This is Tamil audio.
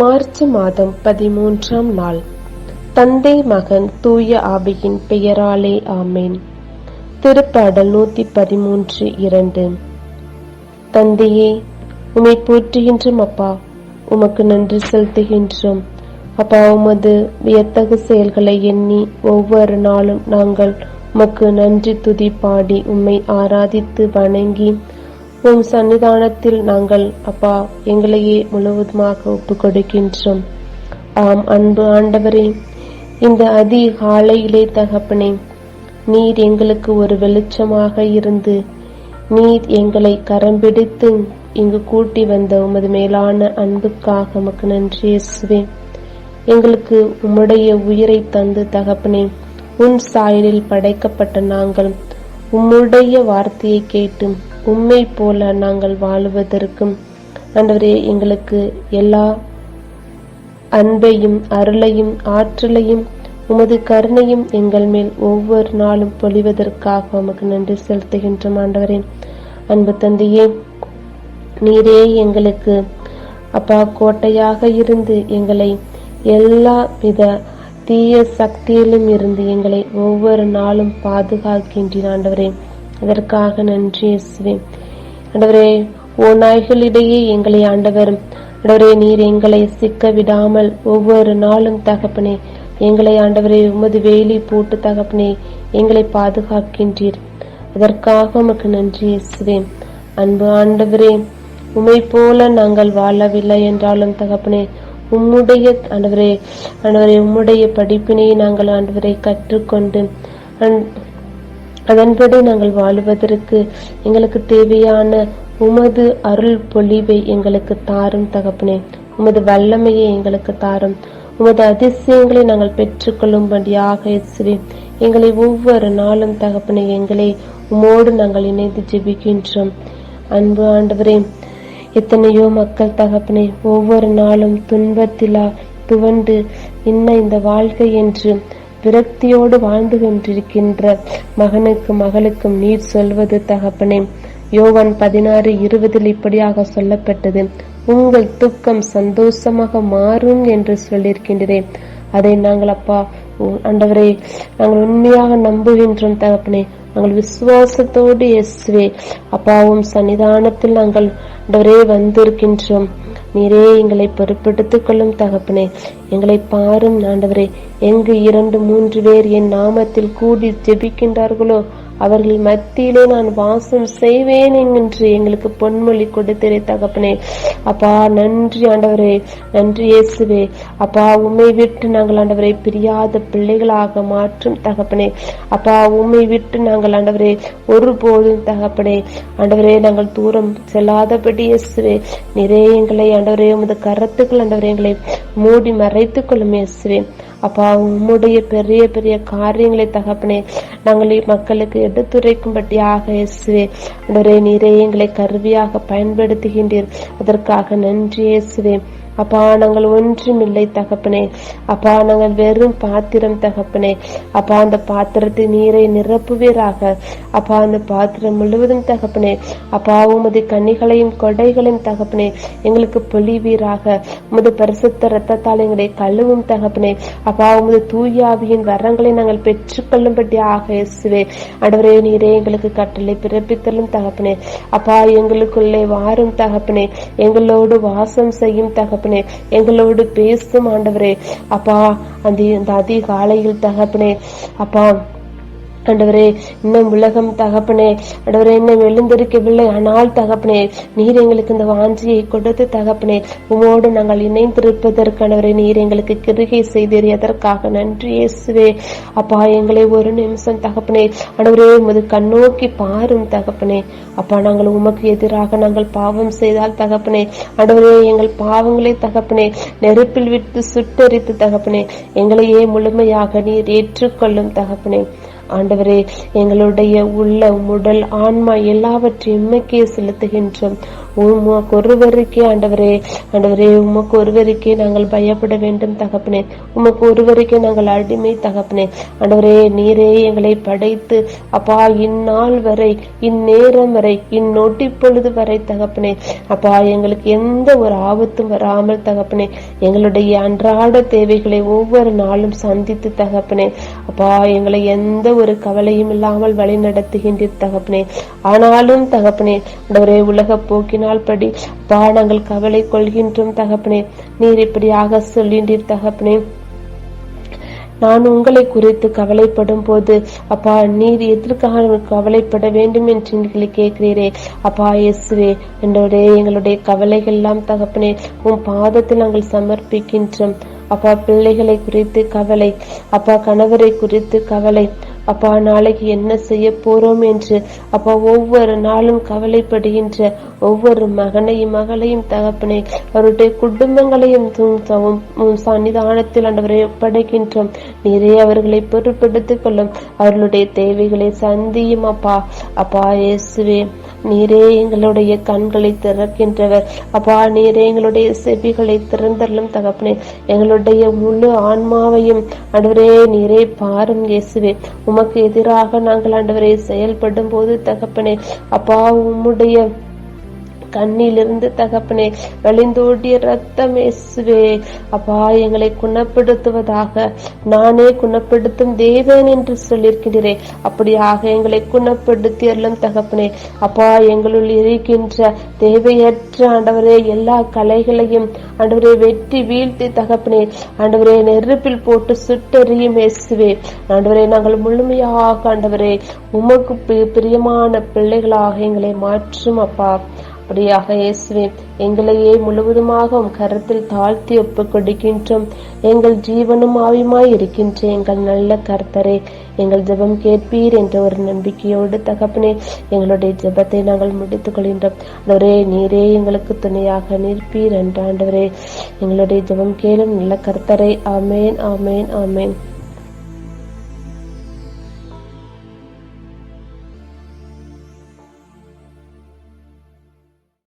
மார்ச் மாதம் பதிமூன்றாம் நாள். தந்தை மகன் தூய ஆவியின் பெயராலே ஆமேன். திருப்பாடல் நூத்தி பதிமூன்று இரண்டு. தந்தையே உம்மை போற்றுகின்றோம் அப்பா. உமக்கு நன்றி செலுத்துகின்றோம். அப்பா உமது வியத்தகு செயல்களை எண்ணி ஒவ்வொரு நாளும் நாங்கள் உமக்கு நன்றி துதி பாடி உம்மை ஆராதித்து வணங்கி உம் சன்னிதானத்தில் நாங்கள் அப்பா எங்களையே முழுவதுமாக ஒப்புக்கொடுக்கின்றோம். ஆம் அன்பு ஆண்டவரே இந்த அதி காலையிலே தகப்பனே நீர் எங்களுக்கு ஒரு வெளிச்சமாக இருந்து நீர் எங்களை கரம் பிடித்து இங்கு கூட்டி வந்த உமது மேலான அன்புக்காக உமக்கு நன்றி இயேசுவே எங்களுக்கு உம்முடைய உயிரை தந்து தகப்பனே உன் சாயலில் படைக்கப்பட்ட நாங்கள் உம்முடைய வார்த்தையை கேட்டு உண்மை போல நாங்கள் வாழுவதற்கும் ஆண்டவரே எங்களுக்கு எல்லா அன்பையும் அருளையும் ஆற்றலையும் உமது கருணையும் எங்கள் மேல் ஒவ்வொரு நாளும் பொழிவதற்காக உமக்கு நன்றி செலுத்துகின்றோம் ஆண்டவரே. அன்பு தந்தையே நீரே எங்களுக்கு அப்பா கோட்டையாக இருந்து எங்களை எல்லா வித தீய சக்தியிலும் இருந்து எங்களை ஒவ்வொரு நாளும் பாதுகாக்கின்றீர் அதற்காக நன்றி இயேசுவே. ஆண்டவரே நாய்களிடையே எங்களை ஆண்டவர். ஆண்டவரே நீர் எங்களை சிக்க விடாமல் ஒவ்வொரு நாளும் தகப்பனே எங்களை ஆண்டவரே உமது வேலி போட்டு தகப்பனே எங்களை பாதுகாக்கின்றீர். அதற்காக உமக்கு நன்றி இயேசுவே. அன்பு ஆண்டவரே உமை போல நாங்கள் வாழவில்லை என்றாலும் தகப்பனே உம்முடைய ஆண்டவரே ஆண்டவரே உம்முடைய படிப்பினை நாங்கள் ஆண்டவரை கற்றுக்கொண்டு அதன்படி நாங்கள் வாழுவதற்கு எங்களுக்கு தேவையான உமது அருள் பொழிவை எங்களுக்கு தாரும் தகப்பனே. உமது வல்லமையை எங்களுக்கு தாரும். உமது அதிசயங்களை நாங்கள் பெற்றுக்கொள்ளும்படியாக இயேசுவே எங்களை ஒவ்வொரு நாளும் தகப்பனை எங்களை உமோடு நாங்கள் இணைந்து ஜெபிக்கின்றோம். அன்பு ஆண்டவரே எத்தனையோ மக்கள் தகப்பனே ஒவ்வொரு நாளும் துன்பத்திலா துவண்டு இன்ன இந்த வாழ்க்கை என்று விரக்தியோடு வாழ்ந்து கொண்டிருக்கின்ற மகனுக்கு மகளுக்கும் நீர் சொல்வது தகப்பனே. யோவன் பதினாறு இருபதில் இப்படியாக சொல்லப்பட்டது. உங்கள் துக்கம் சந்தோஷமாக மாறும் என்று சொல்லியிருக்கின்றேன் அதை நாங்கள் அப்பா ஆண்டவரே நாங்கள் உண்மையாக நம்புகின்றோம் தகப்பனே. நாங்கள் விசுவாசத்தோடு இயேசுவே அப்பாவும் சன்னிதானத்தில் நாங்கள் ஆண்டவரே வந்திருக்கின்றோம். நீரே எங்களை பொறுப்பெடுத்துக் கொள்ளும் தகப்பனே. எங்களை பாரும் ஆண்டவரே எங்கு இரண்டு மூன்று பேர் என் நாமத்தில் கூடி ஜெபிக்கின்றார்களோ அவர்கள் மத்தியிலே நான் வாசம் செய்வேன் என்று எங்களுக்கு பொன்மொழி கொடுத்திரே தகப்பனே. அப்பா நன்றி ஆண்டவரே. நன்றி இயேசுவே. அப்பா உண்மை விட்டு நாங்கள் ஆண்டவரை பிரியாத பிள்ளைகளாக மாற்றும் தகப்பனே. அப்பா உண்மை விட்டு நாங்கள் ஆண்டவரே ஒருபோதும் தகப்பனே. ஆண்டவரே நாங்கள் தூரம் செல்லாதபடி இயேசுவே. நிறைய எங்களை ஆண்டவரே உமது கரத்துக்கள் ஆண்டவரே எங்களை மூடி மறைத்துக் கொள்ளும் இயேசுவே. அப்பா உம்முடைய பெரிய பெரிய காரியங்களை தகப்பனே நாங்கள் மக்களுக்கு எடுத்துரைக்கும்படியாக இயேசுவே. ஆண்டவரே நீரே எங்களை கருவியாக பயன்படுத்துகின்றீர். அதற்காக நன்றி இயேசுவேன் அப்பா நாங்கள் ஒன்றுமில்லை தகப்பனே. அப்பா நாங்கள் வெறும் பாத்திரம் தகப்பனே. அப்பா அந்த பாத்திரத்தை நீரை நிரப்புவீராக. அப்பா அந்த பாத்திரம் முழுவதும் தகப்பனே. அப்பா உமது கன்னிகளையும் கொடைகளையும் தகப்பனே எங்களுக்கு பொழிவீராக. உமது பரிசுத்த ரத்தத்தால் எங்களை கழுவும் தகப்பனே. அப்பா உமது தூயாவியின் வரங்களை நாங்கள் பெற்றுக்கொள்ளும்படியாக இயேசுவே. அடவரே நீரே எங்களுக்கு கட்டளை பிறப்பித்தலும் தகப்பனே. அப்பா எங்களுக்குள்ளே வாரும் தகப்பனே. எங்களோடு வாசம் செய்யும் தகப்பனே. எங்களோடு பேசும் ஆண்டவரே. அப்பா அந்த அதிகாலையில் தகப்பனே அப்பா ஆண்டவரே இன்னும் உலகம் தகப்பனே ஆண்டவரே இன்னும் எழுந்திருக்கவில்லை. ஆனால் தகப்பனே நீர் எங்களுக்கு இந்த வாஞ்சியை கொடுத்து தகப்பனே உமோடு நாங்கள் இணைந்திருப்பதற்கானவரை நீர் எங்களுக்கு கிருகை செய்தீர் எதற்காக நன்றி இயேசுவே. அப்பா எங்களை ஒரு நிமிஷம் தகப்பனே ஆண்டவரே உமது கண்ணோக்கி பாரும் தகப்பனே. அப்பா நாங்கள் உமக்கு எதிராக நாங்கள் பாவம் செய்தால் தகப்பனே ஆண்டவரே எங்கள் பாவங்களை தகப்பனே நெருப்பில் விட்டு சுட்டரித்து தகப்பனே எங்களையே முழுமையாக நீர் ஏற்றுக்கொள்ளும் தகப்பனே. ஆண்டவரே எங்களுடைய உள்ள உடல் ஆன்மா எல்லாவற்றையும் செலுத்துகின்றோம். உமக்கு ஒருவருக்கே ஆண்டவரே ஆண்டவரே உமக்கு ஒருவருக்கே நாங்கள் பயப்பட வேண்டும் தகப்பனே. உமக்கு ஒருவருக்கே நாங்கள் அடிமை தகப்பனே. ஆண்டவரே நீரே எங்களை படைத்து அப்பா இந்நாள் வரை இந்நேரம் வரை இந்நொட்டி பொழுது வரை தகப்பனே. அப்பா எங்களுக்கு எந்த ஒரு ஆபத்தும் வராமல் தகப்பனே. எங்களுடைய அன்றாட தேவைகளை ஒவ்வொரு நாளும் சந்தித்து தகப்பனே. அப்பா எங்களை எந்த ஒரு கவலையும் இல்லாமல் வழி நடத்துகின்ற தகப்பனே. ஆனாலும் தகப்பனே ஆண்டவரே உலக போக்கின் போக்கினால் படி அப்பா கவலை கொள்கின்றோம் தகப்பனே. நீர் இப்படியாக சொல்லின்றீர் தகப்பனே. நான் உங்களை குறித்து கவலைப்படும் போது அப்பா நீர் எதற்காக கவலைப்பட வேண்டும் என்று நீங்களை கேட்கிறீரே? அப்பா இயேசுவே என்னுடைய எங்களுடைய கவலைகள் எல்லாம் தகப்பனே உன் பாதத்தில் நாங்கள் சமர்ப்பிக்கின்றோம். அப்பா பிள்ளைகளை குறித்து கவலை. அப்பா கணவரை குறித்து கவலை. அப்பா நாளைக்கு என்ன செய்ய போறோம் என்று அப்பா ஒவ்வொரு நாளும் கவலைப்படுகின்ற ஒவ்வொரு மகனையும் மகளையும் தகப்பனை அவருடைய குடும்பங்களையும் சன்னிதானத்தில் ஆண்டவரை ஒப்படைக்கின்றோம். நீரே அவர்களை பொருட்படுத்திக் கொள்ளும். அவர்களுடைய தேவைகளை சந்தியும் அப்பா. அப்பா இயேசுவே நீரே எங்களுடைய கண்களை திறக்கின்றவர். அப்பா நீரே எங்களுடைய செவிகளை திறந்தரலும் தகப்பனே. எங்களுடைய முழு ஆன்மாவையும் அடுவரே நீரே பாரும் இயேசுவே. உமக்கு எதிராக நாங்கள் ஆண்டவரே செயல்படும் போது தகப்பனே அப்பா உம்முடைய கண்ணிலிருந்து தகப்பனே வழிந்தோடிய ரத்தம் இயேசுவே அப்பா எங்களை குணப்படுத்துவதாக நானே குணப்படுத்தும் தேவன் என்று சொல்லியிருக்கிறீரே. அப்படியாக எங்களை குணப்படுத்தி அருளும் தகப்பனே அப்பா எங்களுள் இருக்கின்ற தேவையற்ற ஆண்டவரே எல்லா கலைகளையும் ஆண்டவரே வெட்டி வீழ்த்தி தகப்பனே ஆண்டவரே நெருப்பில் போட்டு சுட்டெறியும் இயேசுவே. ஆண்டவரே நாங்கள் முழுமையாக ஆண்டவரே உமக்கு பிரியமான பிள்ளைகளாக எங்களை மாற்றும் அப்பா. அப்படியாக இயேசுவே எங்களையே முழுவதுமாக கருத்தில் கரத்தில் தாழ்த்தி ஒப்புக் கொடுக்கின்றோம். எங்கள் ஜீவனும் ஆவியுமாய் இருக்கின்ற எங்கள் நல்ல கர்த்தரே எங்கள் ஜெபம் கேட்பீர் என்ற ஒரு நம்பிக்கையோடு தகப்பனே எங்களுடைய ஜெபத்தை நாங்கள் முடித்துக் கொள்கின்றோம். ஆண்டவரே நீரே எங்களுக்கு துணையாக நிற்பீர் என்றாண்டவரே எங்களுடைய ஜெபம் கேளும் நல்ல கர்த்தரே ஆமேன் ஆமேன் ஆமேன்.